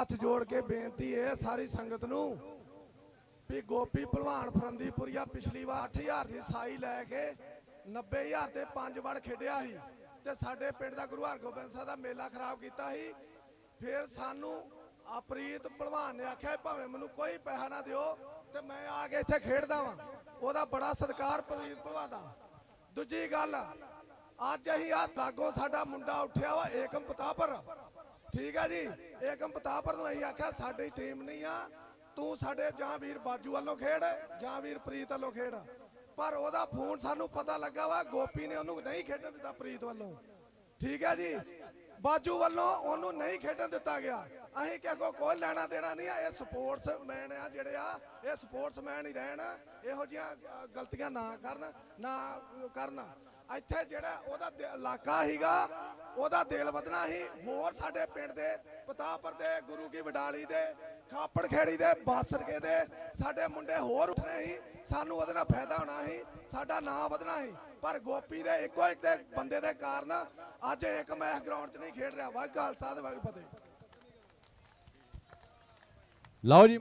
ਹੱਥ ਜੋੜ ਕੇ ਬੇਨਤੀ ਹੈ ਸਾਰੀ ਸੰਗਤ ਨੂੰ ਵੀ ਗੋਪੀ ਭਲਵਾਨ ਫਰੰਦੀਪੁਰੀਆ ਪਿਛਲੀ ਵਾਰ 8000 ਦੀ ਸਾਈ ਲੈ ਕੇ 90000 ਤੇ ਪੰਜ ਵੜ ਖੇਡਿਆ ਸੀ ਤੇ ਸਾਡੇ ਪਿੰਡ ਦਾ ਗੁਰੂ ਹਰਗੋਬਿੰਦ ਸਾਹਿਬ ਦਾ ਮੇਲਾ ਖਰਾਬ ਕੀਤਾ ਸੀ। ਫਿਰ ਸਾਨੂੰ ਆਪਰੀਤ ਭਲਵਾਨ ਨੇ ਆਖਿਆ ਭਾਵੇਂ ਮੈਨੂੰ ਕੋਈ ਪੈਸਾ ਨਾ ਦਿਓ ਤੇ ਮੈਂ ਆ ਕੇ ਇੱਥੇ ਖੇਡਦਾ ਵਾਂ। ਉਹਦਾ ਬੜਾ ਸਤਿਕਾਰ ਪ੍ਰੀਤ ਭਲਵਾਨ ਦਾ। ਦੂਜੀ ਗੱਲ, ਅੱਜ ਅਸੀਂ ਆ ਲਾਗੋ ਸਾਡਾ ਮੁੰਡਾ ਉੱਠਿਆ ਵਾ ਏਕਮ ਪਤਾਪਰ ਠੀਕ ਆ ਜੀ? ਏਕਮ ਪਤਾਪਰ ਨੂੰ ਅਸੀਂ ਆਖਿਆ, ਸਾਡੀ ਟੀਮ ਨਹੀਂ ਆ। ਤੂੰ ਸਾਡੇ ਜਾਂ ਵੀਰ ਬਾਜੂ ਵੱਲੋਂ ਖੇਡ, ਜਾਂ ਵੀਰ ਪ੍ਰੀਤ ਵੱਲੋਂ ਖੇਡ। ਪਰ ਉਹਦਾ ਫੋਨ ਸਾਨੂੰ ਪਤਾ ਲੱਗਾ ਵਾ, ਗੋਪੀ ਨੇ ਉਹਨੂੰ ਨਹੀਂ ਖੇਡਣ ਦਿੱਤਾ ਪ੍ਰੀਤ ਵੱਲੋਂ। ਠੀਕ ਹੈ ਜੀ? ਬਾਜੂ ਵੱਲੋਂ ਉਹਨੂੰ ਨਹੀਂ ਖੇਡਣ ਦਿੱਤਾ ਗਿਆ। ਅਸੀਂ ਕਿਹਾ ਕੋ ਕੋਈ ਲੈਣਾ ਦੇਣਾ ਨਹੀਂ ਆ, ਇਹ ਸਪੋਰਟਸਮੈਨ ਆ ਜਿਹੜੇ ਆ, ਇਹ ਸਪੋਰਟਸਮੈਨ ਹੀ ਰਹਿਣ, ਇਹੋ ਜਿਹੀਆਂ ਗਲਤੀਆਂ ਨਾ ਕਰਨ ਨਾ ਕਰਨ। ਇੱਥੇ ਜਿਹੜਾ ਉਹਦਾ ਇਲਾਕਾ ਹੀਗਾ ਉਹਦਾ ਦਿਲ ਵਧਣਾ ਸੀ। ਹੋਰ ਸਾਡੇ ਪਿੰਡ ਦੇ ਪਤਾਪਰ ਦੇ, ਗੁਰੂ ਕੀ ਵਡਾਲੀ ਦੇ ਖਾਪੜ ਖੇੜੀ ਦੇ, ਬਾਸਰਕੇ ਦੇ, ਸਾਡੇ ਮੁੰਡੇ ਹੋਰ ਉੱਠਣੇ ਸੀ। ਸਾਨੂੰ ਉਹਦੇ ਨਾਲ ਫਾਇਦਾ ਹੋਣਾ ਸੀ, ਸਾਡਾ ਨਾਂ ਵਧਣਾ ਸੀ। ਪਰ ਗੋਪੀ ਦੇ ਇੱਕੋ ਇੱਕ ਦੇ, ਬੰਦੇ ਦੇ ਕਾਰਨ ਅੱਜ ਇੱਕ ਮੈਚ ਗਰਾਊਂਡ 'ਚ ਨਹੀਂ ਖੇਡ ਰਿਹਾ। ਵਾਹ ਖਾਲਸਾ ਤੇ ਵਾਹ ਫਤਿਹ। ਲਓ ਜੀ